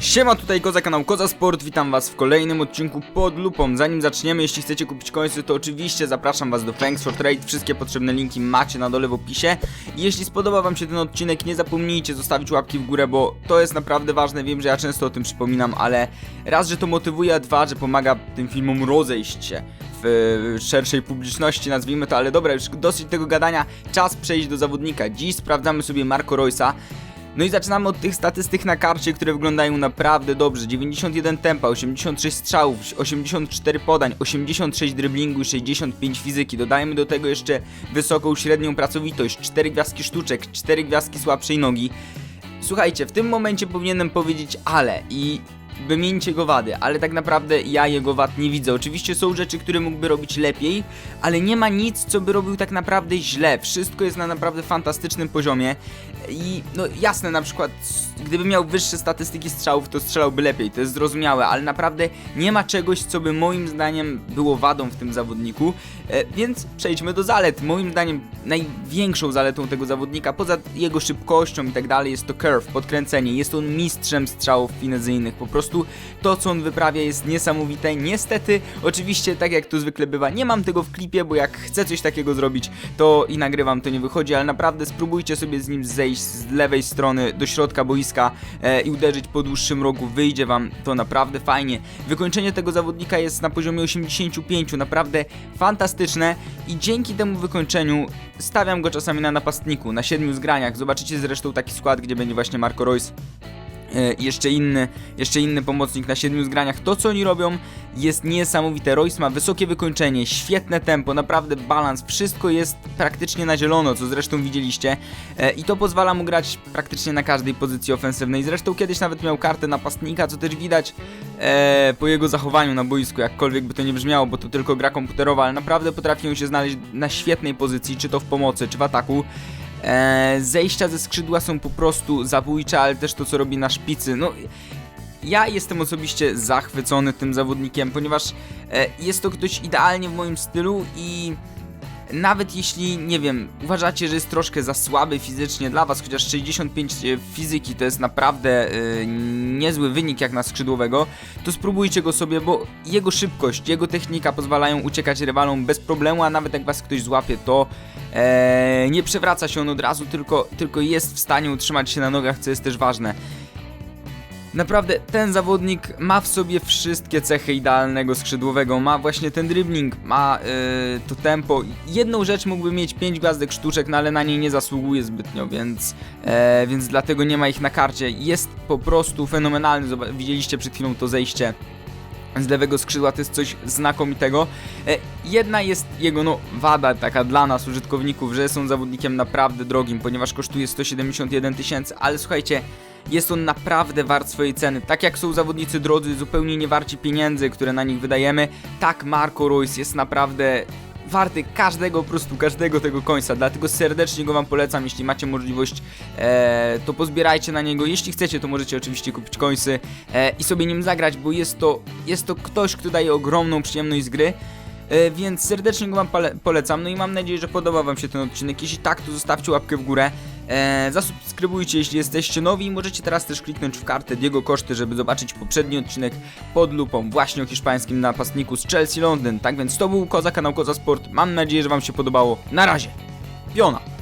Siema, tutaj Koza, kanał Koza Sport, witam was w kolejnym odcinku pod lupą. Zanim zaczniemy, jeśli chcecie kupić końce, to oczywiście zapraszam was do Thanks for Trade, wszystkie potrzebne linki macie na dole w opisie. I jeśli spodoba wam się ten odcinek, nie zapomnijcie zostawić łapki w górę, bo to jest naprawdę ważne, wiem, że ja często o tym przypominam, ale raz, że to motywuje, a dwa, że pomaga tym filmom rozejść się w szerszej publiczności, nazwijmy to, ale dobra, już dosyć tego gadania, czas przejść do zawodnika. Dziś sprawdzamy sobie Marco Roysa. No i zaczynamy od tych statystyk na karcie, które wyglądają naprawdę dobrze. 91 tempa, 86 strzałów, 84 podań, 86 driblingu i 65 fizyki. Dodajmy do tego jeszcze wysoką średnią pracowitość, 4 gwiazdki sztuczek, 4 gwiazdki słabszej nogi. Słuchajcie, w tym momencie powinienem powiedzieć ale i wymienić jego wady, ale tak naprawdę ja jego wad nie widzę. Oczywiście są rzeczy, które mógłby robić lepiej, ale nie ma nic, co by robił tak naprawdę źle. Wszystko jest na naprawdę fantastycznym poziomie i no jasne, na przykład gdyby miał wyższe statystyki strzałów, to strzelałby lepiej, to jest zrozumiałe, ale naprawdę nie ma czegoś, co by moim zdaniem było wadą w tym zawodniku, e, więc przejdźmy do zalet. Moim zdaniem największą zaletą tego zawodnika, poza jego szybkością i tak dalej, jest to curve, podkręcenie. Jest on mistrzem strzałów finezyjnych, po prostu to, co on wyprawia jest niesamowite. Niestety, oczywiście, tak jak to zwykle bywa, nie mam tego w klipie, bo jak chcę coś takiego zrobić, to i nagrywam, to nie wychodzi, ale naprawdę spróbujcie sobie z nim zejść z lewej strony do środka boiska e, i uderzyć po dłuższym rogu, wyjdzie wam to naprawdę fajnie. Wykończenie tego zawodnika jest na poziomie 85, naprawdę fantastyczne i dzięki temu wykończeniu stawiam go czasami na napastniku, na siedmiu zgraniach. Zobaczycie zresztą taki skład, gdzie będzie właśnie Marco Royce jeszcze inny, jeszcze inny pomocnik na siedmiu zgraniach. To co oni robią jest niesamowite. Royce ma wysokie wykończenie, świetne tempo, naprawdę balans, wszystko jest praktycznie na zielono, co zresztą widzieliście. E, I to pozwala mu grać praktycznie na każdej pozycji ofensywnej. Zresztą kiedyś nawet miał kartę napastnika, co też widać e, po jego zachowaniu na boisku, jakkolwiek by to nie brzmiało, bo to tylko gra komputerowa, ale naprawdę potrafią się znaleźć na świetnej pozycji, czy to w pomocy, czy w ataku. E, zejścia ze skrzydła są po prostu zabójcze, ale też to, co robi na szpicy. No, ja jestem osobiście zachwycony tym zawodnikiem, ponieważ e, jest to ktoś idealnie w moim stylu i nawet jeśli, nie wiem, uważacie, że jest troszkę za słaby fizycznie dla was, chociaż 65 fizyki to jest naprawdę e, niezły wynik jak na skrzydłowego, to spróbujcie go sobie, bo jego szybkość, jego technika pozwalają uciekać rywalom bez problemu, a nawet jak was ktoś złapie, to e, nie przewraca się on od razu, tylko, tylko jest w stanie utrzymać się na nogach, co jest też ważne. Naprawdę, ten zawodnik ma w sobie wszystkie cechy idealnego skrzydłowego. Ma właśnie ten dribbling, ma yy, to tempo. Jedną rzecz mógłby mieć 5 gwiazdek sztuczek, no ale na niej nie zasługuje zbytnio, więc, e, więc dlatego nie ma ich na karcie. Jest po prostu fenomenalny. Widzieliście przed chwilą to zejście z lewego skrzydła to jest coś znakomitego. E, jedna jest jego no, wada taka dla nas, użytkowników, że on zawodnikiem naprawdę drogim, ponieważ kosztuje 171 tysięcy, ale słuchajcie, jest on naprawdę wart swojej ceny. Tak jak są zawodnicy drodzy, zupełnie nie warci pieniędzy, które na nich wydajemy, tak Marco Royce jest naprawdę warty każdego, po prostu każdego tego końca, dlatego serdecznie go wam polecam, jeśli macie możliwość, e, to pozbierajcie na niego, jeśli chcecie, to możecie oczywiście kupić końsy e, i sobie nim zagrać, bo jest to, jest to ktoś, kto daje ogromną przyjemność z gry, e, więc serdecznie go wam pole- polecam, no i mam nadzieję, że podoba wam się ten odcinek, jeśli tak, to zostawcie łapkę w górę, e, zasubskrybujcie, jeśli jesteście nowi możecie teraz też kliknąć w kartę Diego Koszty, żeby zobaczyć poprzedni odcinek pod lupą, właśnie o hiszpańskim napastniku z Chelsea Londyn, tak więc to był Koza, kanał Koza Sport, mam nadzieję, że wam się podobało, na razie, piona!